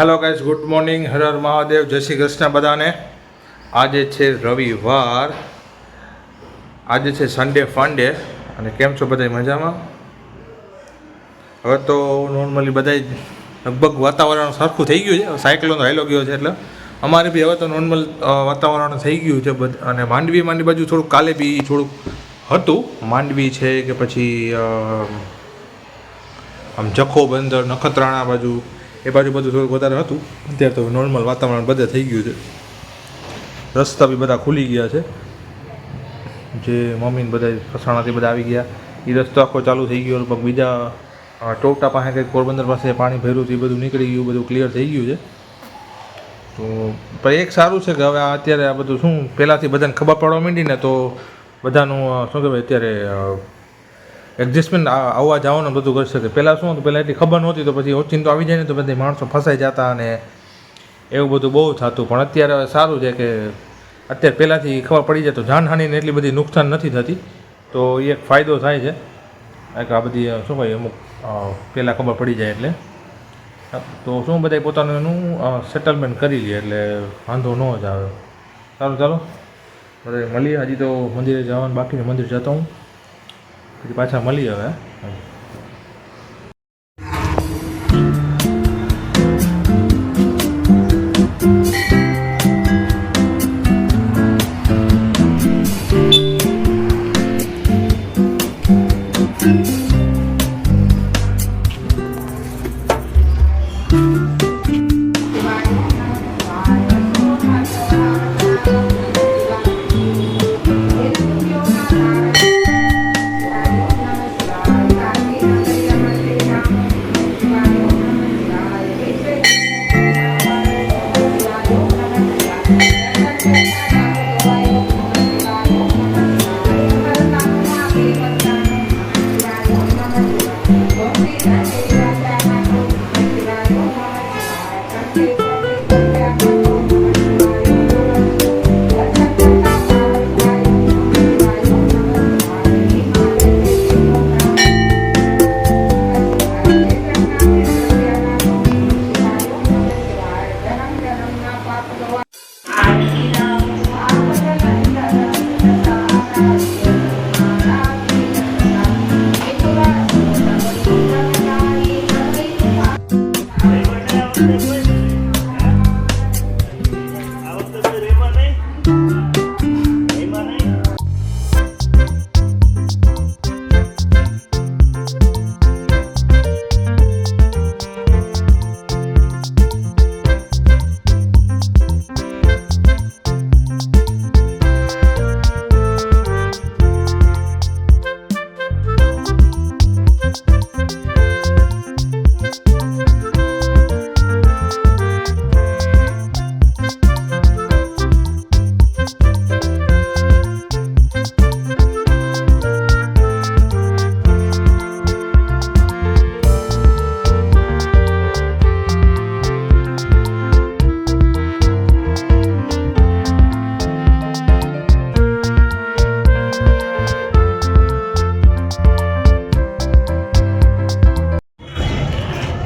Hello guys good morning હર મહાદેવ જય શ્રી કૃષ્ણ બધાને આજે છે રવિવાર. આજે છે સન્ડે ફંડે અને કેમ છો બધા મજામાં? હવે તો નોર્મલી બધા લગભગ વાતાવરણ સરખું થઈ ગયું છે. સાયક્લોન હાઈલો ગયો છે એટલે અમારે બી હવે તો નોર્મલ વાતાવરણ થઈ ગયું છે અને માંડવી માંડવી બાજુ થોડુંક કાલે બી થોડુંક હતું. માંડવી છે કે પછી આમ જખો બંદર, નખત્રાણા બાજુ એ બાજુ બધું થોડુંક વધારે હતું. અત્યારે તો નોર્મલ વાતાવરણ બધે થઈ ગયું છે. રસ્તા બી બધા ખુલી ગયા છે. જે મમ્મીને બધા ફસાણાથી બધા આવી ગયા. એ રસ્તો આખો ચાલુ થઈ ગયો. લગભગ બીજા ટોપટા પાસે કંઈક પોરબંદર પાસે પાણી ભર્યું હતું, એ બધું નીકળી ગયું, બધું ક્લિયર થઈ ગયું છે. તો પણ એક સારું છે કે હવે આ અત્યારે આ બધું શું, પહેલાંથી બધાને ખબર પડવા માંડી ને તો બધાનું શું કહેવાય, અત્યારે એડજસ્ટમેન્ટ આવવા જવાનું બધું કરી શકે પહેલાં શું હતું? પહેલાં એટલી ખબર નહોતી, તો પછી ઓચિંતો આવી જાય ને તો બધી માણસો ફસાઈ જતા અને એવું બધું બહુ થતું. પણ અત્યારે સારું છે કે અત્યારે પહેલાંથી ખબર પડી જાય તો જાનહાનિને એટલી બધી નુકસાન નથી થતી. તો એ એક ફાયદો થાય છે. કે આ બધી શું કહે અમુક પહેલાં ખબર પડી જાય એટલે. તો શું બધા પોતાનું એનું સેટલમેન્ટ કરી લે એટલે વાંધો ન જ આવે. સારું, ચાલો. અરે મળીએ. હજી તો મંદિરે જવાનું બાકી મંદિર જતો હું. પછી પાછા મળીએ હવે.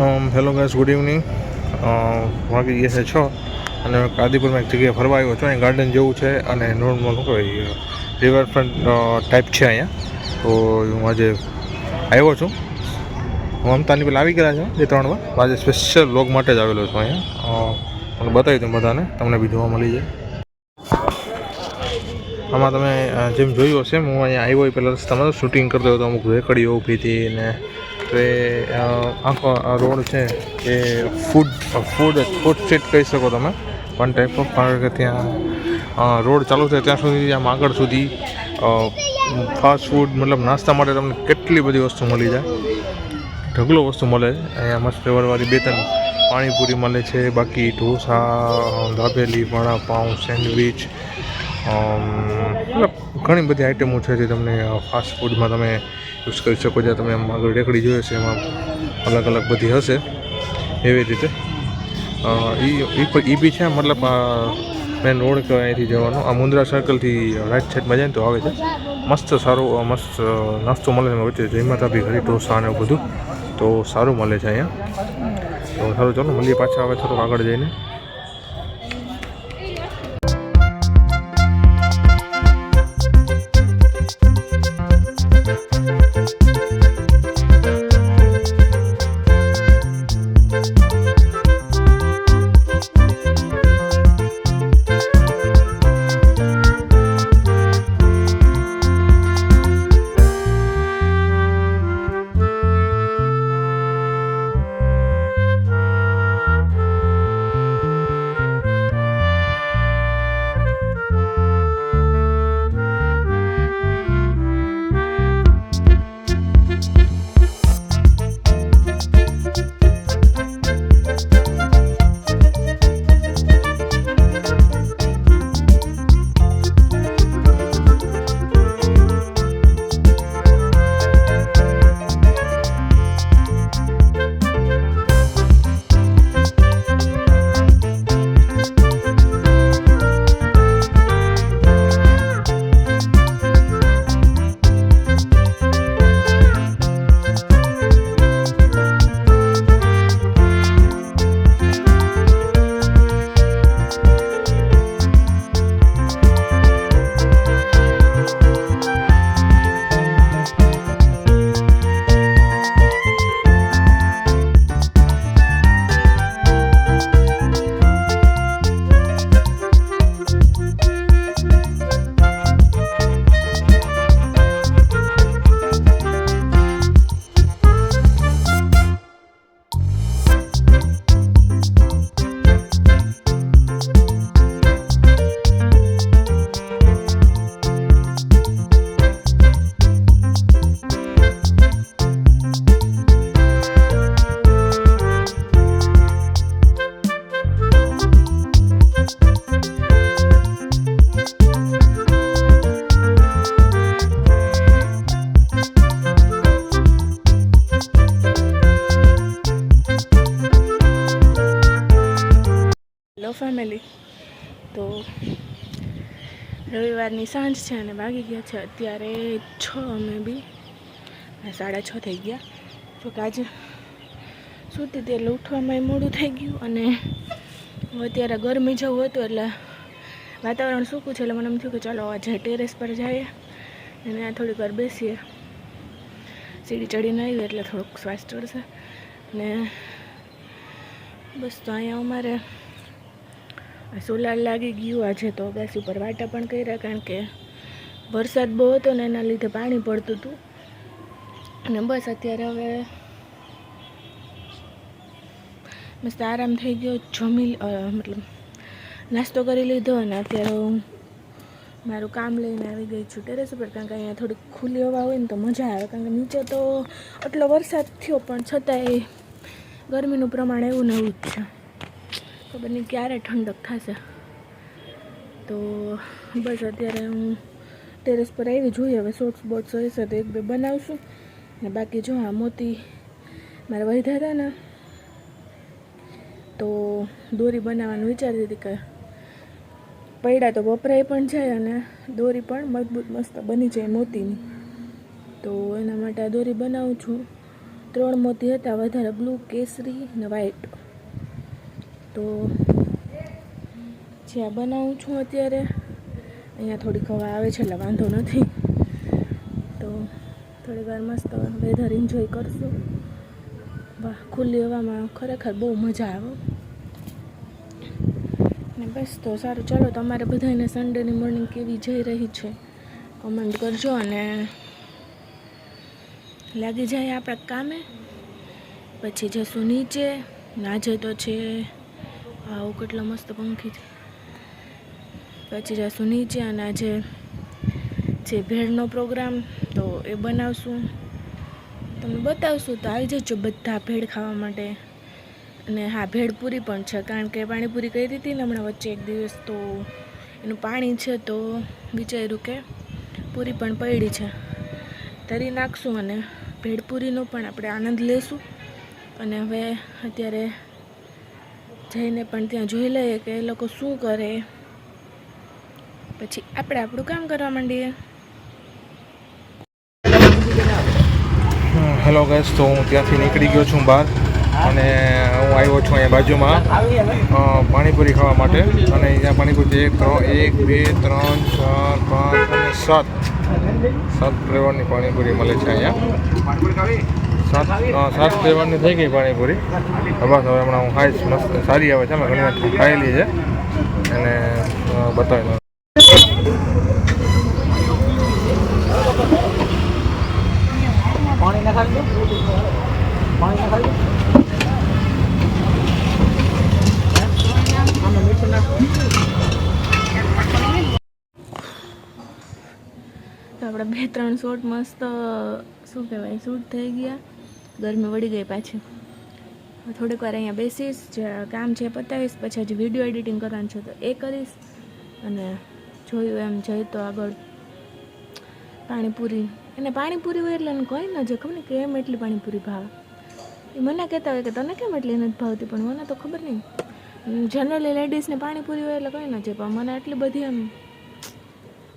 હેલો ગાઈસ ગુડ ઇવનિંગ વાગી ગયા છે અને કાદીપુરમાં એક જગ્યાએ ફરવા આવ્યો છું. અહીં ગાર્ડન જેવું છે અને નોર્મલ રિવરફ્રન્ટ ટાઈપ છે અહીંયા. તો હું આજે આવ્યો છું. હું અમતાની પેલા આવી ગયા છે, બે ત્રણ વાર. આજે સ્પેશિયલ લોગ માટે જ આવેલો છું અહીંયા. મને બતાવી દઉં બધાને, તમને બી જોવા મળી જાય. આમાં તમે જેમ જોયું હશે, હું અહીંયા આવ્યો હોય પહેલાં રસ્તામાં શૂટિંગ કરતો હતો, અમુક રેકડીઓ ઊભી હતી ને તો એ આ રોડ છે એ ફૂડ ફૂડ ફૂડ સ્ટ્રીટ કહી શકો તમે. વન ટાઈપ ઓફ કારણ કે ત્યાં રોડ ચાલુ થાય ત્યાં સુધી, આમ આગળ સુધી ફાસ્ટ ફૂડ મતલબ નાસ્તા માટે તમને કેટલી બધી વસ્તુ મળી જાય. ઢગલો વસ્તુ મળે છે. અહીંયા મસ્ત ફ્લેવરવાળી બે ત્રણ પાણીપુરી મળે છે, બાકી ઢોસા, દાબેલી, વડાપાઉં, સેન્ડવિચ મતલબ ઘણી બધી આઈટમો છે જે તમને ફાસ્ટ ફૂડમાં તમે યુઝ કરી શકો જ્યાં તમે એમ આગળ રેકડી જોઈએ છે એમાં અલગ અલગ બધી હશે. એવી રીતે. એ બી છે, મતલબ મેન રોડ કહેવાય અહીંથી જવાનો. આ મુંદ્રા સર્કલથી રાઈટ સાઈડમાં જાય ને તો આવે છે. મસ્ત સારું મસ્ત નાસ્તો મળે છે વચ્ચે. જય માતા બી ઘરી ઢોસા ને બધું. તો સારું મળે છે અહીંયા. તો સારું, ચાલો, મળીએ પાછા. આવે થોડુંક આગળ જઈને. રવિવારની સાંજ છે અને વાગી ગયા છે અત્યારે છ અમે બી. સાડા છ થઈ ગયા. તો કે આજે સૂતી હતી ઉઠવામાં મોડું થઈ ગયું અને અત્યારે ગરમી જવું હતું એટલે વાતાવરણ સૂકું છે એટલે મને એમ થયું કે ચાલો આજે ટેરેસ પર જઈએ અને થોડીક વાર બેસીએ. સીડી ચડીને આવી એટલે થોડુંક શ્વાસ ચડશે ને બસ તો અહીંયા અમારે સોલાર લાગી ગયું, આજે તો ગેસ ઉપર વાટા પણ કર્યા કારણ કે વરસાદ બહુ હતો ને એના લીધે પાણી પડતું હતું. અને બસ અત્યારે હવે મસ્ત આરામ થઈ ગયો, જમી મતલબ નાસ્તો કરી લીધો અને અત્યારે હું મારું કામ લઈને આવી ગઈ છું ટેરેસ ઉપર કારણ કે અહીંયા થોડીક ખુલ્લી હવા હોય ને તો મજા આવે કારણ કે નીચે તો આટલો વરસાદ થયો પણ છતાંય ગરમીનું પ્રમાણ એવું ને જ છે. ખબર નહીં ક્યારે ઠંડક થશે? તો બસ અત્યારે હું ટેરેસ પર આવી જોઈએ હવે શોર્ટ્સ બોટ્સ હશે તો એક, બે બનાવશું. ને બાકી જો આ મોતી મારે વધ્યા હતા ને, તો દોરી બનાવવાનું વિચારતી હતી કે પૈડા તો વપરાય પણ જાય અને દોરી પણ મજબૂત મસ્ત બની જાય મોતીની. તો એના માટે આ દોરી બનાવું છું. ત્રણ મોતી હતા. વધારે બ્લુ કેસરી ને વ્હાઈટ તો જ્યાં બનાવું છું અત્યારે, અહીંયા થોડીક હવા આવે છે એટલે વાંધો નથી. તો થોડીક વાર મસ્ત વેધર એન્જોય કરશું. વાહ, ખુલ્લી હવામાં ખરેખર બહુ મજા આવે. ને બસ તો સારું. ચાલો, તમારે બધાને સન્ડેની મોર્નિંગ કેવી જઈ રહી છે? કમેન્ટ કરજો અને લાગી જાય આપણા કામે. પછી જશું નીચે. નાજે તો છે. આવું કેટલો મસ્ત પંખી છે. પછી જશું નીચે અને આજે જે ભેળનો પ્રોગ્રામ, તો એ બનાવશું. તમને બતાવશું તો આવી જજો બધા ભેળ ખાવા માટે. અને હા, ભેળ પૂરી પણ છે, કારણ કે પાણીપુરી કરી હતી ને હમણાં વચ્ચે એક દિવસ, તો એનું પાણી છે તો વિચાર્યું કે પૂરી પણ પડી છે. તરી નાખશું અને ભેળપુરીનો પણ આપણે આનંદ લેશું. અને હવે અત્યારે જઈને પણ ત્યાં જોઈ લઈએ કે એ લોકો શું કરે. પછી આપણે આપણું કામ કરવા માંડીએ. હેલો ગેસ તો હું ત્યાંથી નીકળી ગયો છું બહાર અને હું આવ્યો છું અહીંયા બાજુમાં પાણીપુરી ખાવા માટે. અને અહીંયા પાણીપુરી એક, ત્રણ, એક, બે, ત્રણ, ચાર, પાંચ અને સાત. સાત ફ્લેવરની પાણીપુરી મળે છે અહીંયા. સાત ફ્લેવરની થઈ ગઈ પાણીપુરી. હવે બસ હવે હમણાં હું ખાઈશ મસ્ત સારી આવે છે અમે ઘણી વાર ખાયેલી છે. અને બતાવી દઉં પાણી નખાવી પાણી આપણે બે ત્રણ શોટ મસ્ત શું કહેવાય શૂટ થઈ ગયા. ગરમી વળી ગઈ પાછી. થોડીક વાર અહીંયા બેસીશ, જે કામ છે પતાવીશ, પછી હજી વીડિયો એડિટિંગ કરવાનું છે તો એ કરીશ. અને જોયું એમ જઈ તો આગળ પાણીપુરી. એને પાણીપુરી હોય એટલે કોઈ ન જે ખબર ને કેમ એટલી પાણીપુરી ભાવે. એ મને કહેતા હોય કે તને કેમ એટલી નથી ભાવતી, પણ મને તો ખબર નહીં. જનરલી લેડીઝને પાણીપુરી હોય એટલે કંઈ નથી પણ મને આટલી બધી એમ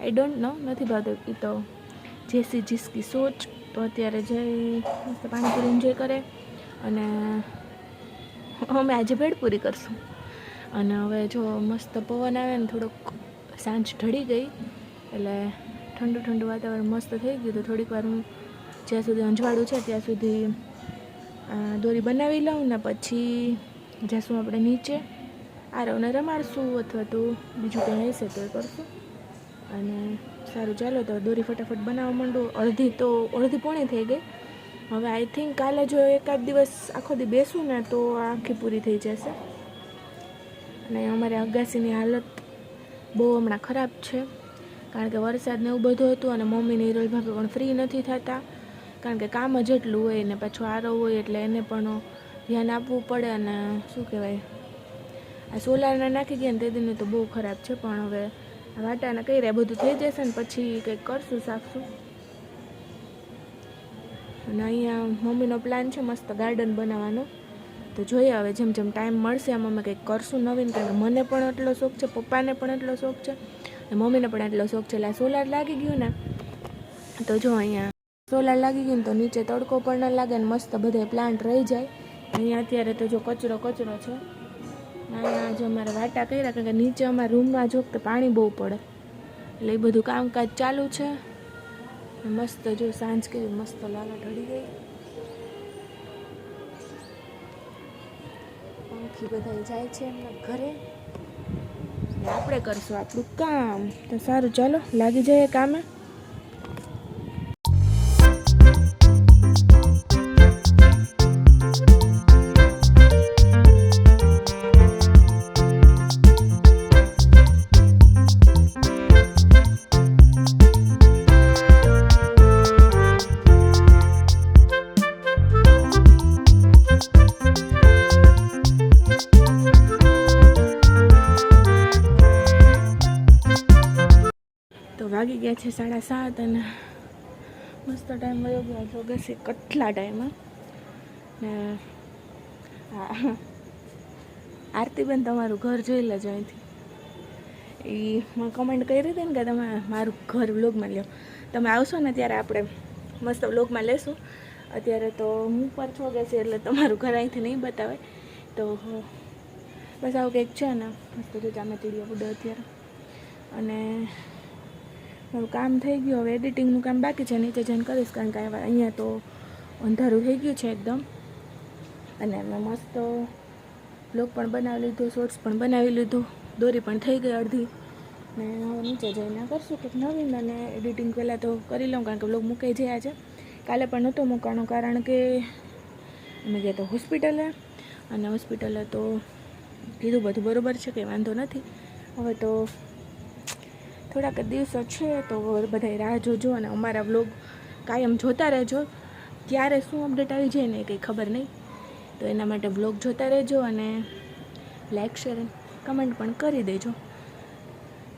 આઈ ડોન્ટ નો નથી ભાવતું. તો જેસી જીસકી સોચ. તો અત્યારે જઈ પાણીપુરી એન્જોય કરે અને અમે આજે ભેળપુરી કરશું. અને હવે જો મસ્ત પવન આવે ને થોડોક સાંજ ઢળી ગઈ, એટલે ઠંડુ ઠંડુ વાતાવરણ મસ્ત થઈ ગયું. તો થોડીક વાર હું જ્યાં સુધી અંજવાળું છે ત્યાં સુધી દોરી બનાવી લઉં ને પછી જઈશું આપણે નીચે. આરવને રમાડશું અથવા તો બીજું કંઈ હશે તો એ કરશું. અને સારું ચાલો તો દોરી ફટાફટ બનાવવા માંડું. અડધી તો, અડધી પોણી થઈ ગઈ. હવે આઈ થિંક કાલે જો એકાદ દિવસ આખો દી બેસું ને તો આખી પૂરી થઈ જશે. અને અમારે અગાસીની હાલત બહુ હમણાં ખરાબ છે. કારણ કે વરસાદ ને એવું બધું હતું અને મમ્મી ને હિરોલ ભાભી પણ ફ્રી નથી થતા. કારણ કે કામ જ એટલું હોય ને પાછું આરો હોય એટલે એને પણ ધ્યાન આપવું પડે અને શું કહેવાય? આ સોલારના નાખી ગયા ને તે દિને તો બહુ ખરાબ છે, પણ હવે વાટાને કઈ રહ્યા બધું થઈ જશે ને પછી કંઈક કરશું, સાફશું. અને અહીંયા મમ્મીનો પ્લાન છે મસ્ત ગાર્ડન બનાવવાનો. તો જોઈએ હવે જેમ જેમ ટાઈમ મળશે એમ અમે કંઈક કરશું નવીન, કારણ કે મને પણ એટલો શોખ છે, પપ્પાને પણ એટલો શોખ છે, અને મમ્મીને પણ એટલો શોખ છે. એટલે સોલાર લાગી ગયું ને, તો જો અહીંયા સોલાર લાગી ગયું ને, તો નીચે તડકો પણ ન લાગે ને, મસ્ત બધે પ્લાન્ટ રહી જાય. અહીંયા અત્યારે તો જો કચરો કચરો છે. અહીંયા જો અમારે વાટા કર્યા, કારણ કે નીચે અમારા રૂમમાં જો કે પાણી બહુ પડે. એટલે એ બધું કામકાજ ચાલુ છે. મસ્ત જો સાંજ કેવી મસ્ત લાગે ઢળી ગઈ. પંખી બધા જાય છે એમના ઘરે. આપણે કરશું આપણું કામ. તો સારું, ચાલો, લાગી જાય કામે. તો વાગી ગયા છે સાડા સાત અને મસ્ત ટાઈમ વયો ગયો છે ગસે કેટલા ટાઈમમાં ને આરતીબેન તમારું ઘર જોઈ લેજો અહીંથી. એ મેં કમેન્ટ કરી હતી ને કે તમે મારું ઘર વ્લોગમાં લ્યો. તમે આવશો ને ત્યારે આપણે મસ્ત વ્લોગમાં લેશું. અત્યારે તો હું પર છો છે એટલે તમારું ઘર અહીંથી નહીં બતાવે. તો બસ આવું કંઈક છે ને. મસ્ત જો જામે તીડીઓ ઉડે અત્યારે. અને મારું કામ થઈ ગયું. હવે એડિટિંગનું કામ બાકી છે. નીચે જઈને કરીશ કારણ કે અહીંયા તો અંધારું થઈ ગયું છે એકદમ. અને મેં મસ્ત બ્લોગ પણ બનાવી લીધું શોર્ટ્સ પણ બનાવી લીધું. દોરી પણ થઈ ગઈ અડધી. ને હવે નીચે જઈને કરશું કંઈક નવીન અને એડિટિંગ પહેલાં તો કરી લઉં કારણ કે બ્લોગ મૂકાઈ જયા છે. કાલે પણ નહોતો મૂકવાનો કારણ કે અમે ગયા તો હોસ્પિટલે અને હોસ્પિટલે તો કીધું બધું બરાબર છે, કંઈ વાંધો નથી. હવે તો થોડાક દિવસો છે તો બધાય રાહ જોજો અને અમારા વ્લોગ કાયમ જોતા રહેજો. ક્યારે શું અપડેટ આવી જાય ને કંઈ ખબર નહીં. તો એના માટે વ્લોગ જોતા રહેજો અને લાઇક શેર કમેન્ટ પણ કરી દેજો.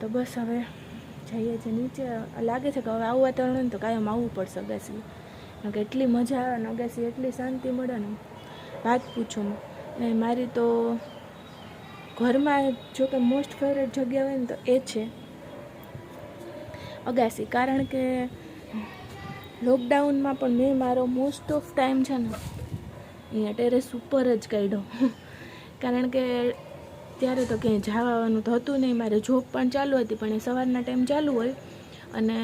તો બસ હવે જઈએ છીએ નીચે લાગે છે કે હવે આવું વાતાવરણ તો કાયમ આવવું પડશે અગાસી. કે એટલી મજા આવે ને અગાસી એટલી શાંતિ મળે ને. વાત પૂછો ને. મારી તો ઘરમાં જો કે મોસ્ટ ફેવરેટ જગ્યા હોય ને તો એ છે. અગાસી. કારણ કે લોકડાઉનમાં પણ મેં મારો મોસ્ટ ઓફ ટાઈમ છે ને અહીંયા ટેરેસ ઉપર જ કાઢ્યો. કારણ કે ત્યારે તો ક્યાંય જવાનું તો હતું નહીં. મારે જોબ પણ ચાલુ હતી, પણ એ સવારના ટાઈમ ચાલુ હોય. અને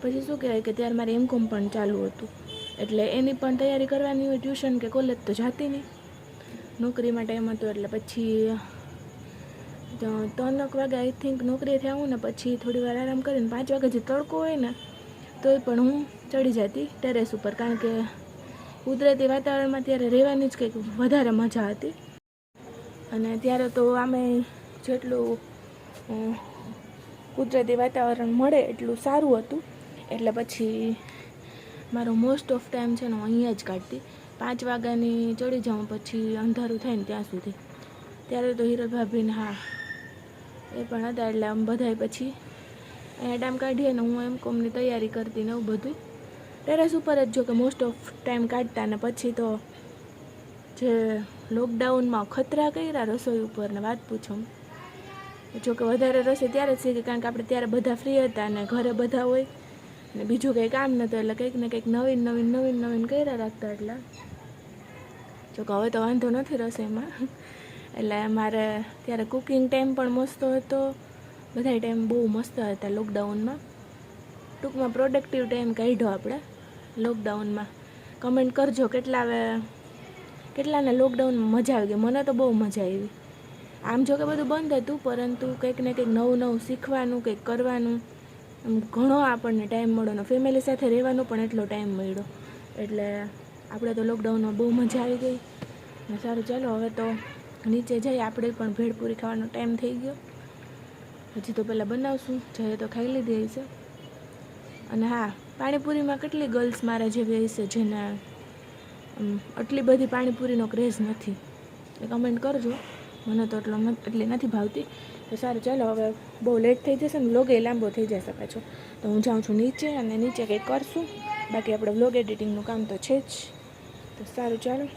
પછી શું કહેવાય કે ત્યારે મારે એમકોમ પણ ચાલુ હતું. એટલે એની પણ તૈયારી કરવાની હોય ટ્યુશન કે કોલેજ તો જાતી નહીં. નોકરીમાં ટાઈમ હતો એટલે પછી ત્રણક વાગે આઈ થિંક નોકરીએથી આવું ને પછી થોડી વાર આરામ કરીને પાંચ વાગે જે તડકો હોય ને, તોય પણ હું ચડી જતી ટેરેસ ઉપર. કારણ કે કુદરતી વાતાવરણમાં ત્યારે રહેવાની જ કંઈક વધારે મજા હતી. અને ત્યારે તો આમે જેટલું કુદરતી વાતાવરણ મળે એટલું સારું હતું. એટલે પછી મારો મોસ્ટ ઓફ ટાઈમ છે ને હું અહીંયા જ કાઢતી. પાંચ વાગ્યાની ચડી જાઉં પછી અંધારું થાય ને ત્યાં સુધી. ત્યારે તો હિરલ હા એ પણ હતા એટલે આમ બધાય પછી અહીંયા ટાઈમ કાઢીએ ને હું એમ કોમની તૈયારી કરતી ને એવું બધું ટેરેસ ઉપર જ જો કે મોસ્ટ ઓફ ટાઈમ કાઢતા ને પછી તો જે લોકડાઉનમાં ખતરા કર્યા રસોઈ ઉપર ને વાત પૂછો જો કે વધારે રસોઈ ત્યારે જ શીખી કારણ કે આપણે ત્યારે બધા ફ્રી હતા ને ઘરે બધા હોય ને બીજું કંઈ કામ નહોતું, એટલે કંઈક ને કંઈક નવીન નવીન નવીન નવીન કર્યા રાખતા એટલે. જો કે હવે તો વાંધો નથી રસોઈમાં. એટલે મારે ત્યારે કુકિંગ ટાઈમ પણ મસ્ત હતો. બધા ટાઈમ બહુ મસ્ત હતા લોકડાઉનમાં ટૂંકમાં પ્રોડક્ટિવ ટાઈમ કાઢ્યો આપણે લોકડાઉનમાં કમેન્ટ કરજો કેટલા કેટલાને લોકડાઉનમાં મજા આવી ગઈ. મને તો બહુ મજા આવી. આમ જો કે બધું બંધ હતું, પરંતુ કંઈક ને કંઈક નવું નવું શીખવાનું, કંઈક કરવાનું. ઘણો આપણને ટાઈમ મળ્યો ફેમિલી સાથે રહેવાનો પણ એટલો ટાઈમ મળ્યો. એટલે આપણે તો લોકડાઉનમાં બહુ મજા આવી ગઈ. ને સારું, ચાલો હવે તો નીચે જઈ આપણે પણ ભેળપૂરી ખાવાનો ટાઈમ થઈ ગયો. હજી તો પહેલાં બનાવશું, જઈએ તો ખાઈ લીધી હશે અને હા, પાણીપુરીમાં કેટલી ગર્લ્સ મારા જેવી હશે જેના આટલી બધી પાણીપુરીનો ક્રેઝ નથી. એ કમેન્ટ કરજો. મને તો એટલો એટલી નથી ભાવતી. તો સારું, ચાલો, હવે બહુ લેટ થઈ જશે ને વ્લોગ એ લાંબો થઈ જશે પાછો. તો હું જાઉં છું નીચે અને નીચે કંઈક કરશું. બાકી આપણે વ્લોગ એડિટિંગનું કામ તો છે જ. તો સારું, ચાલો.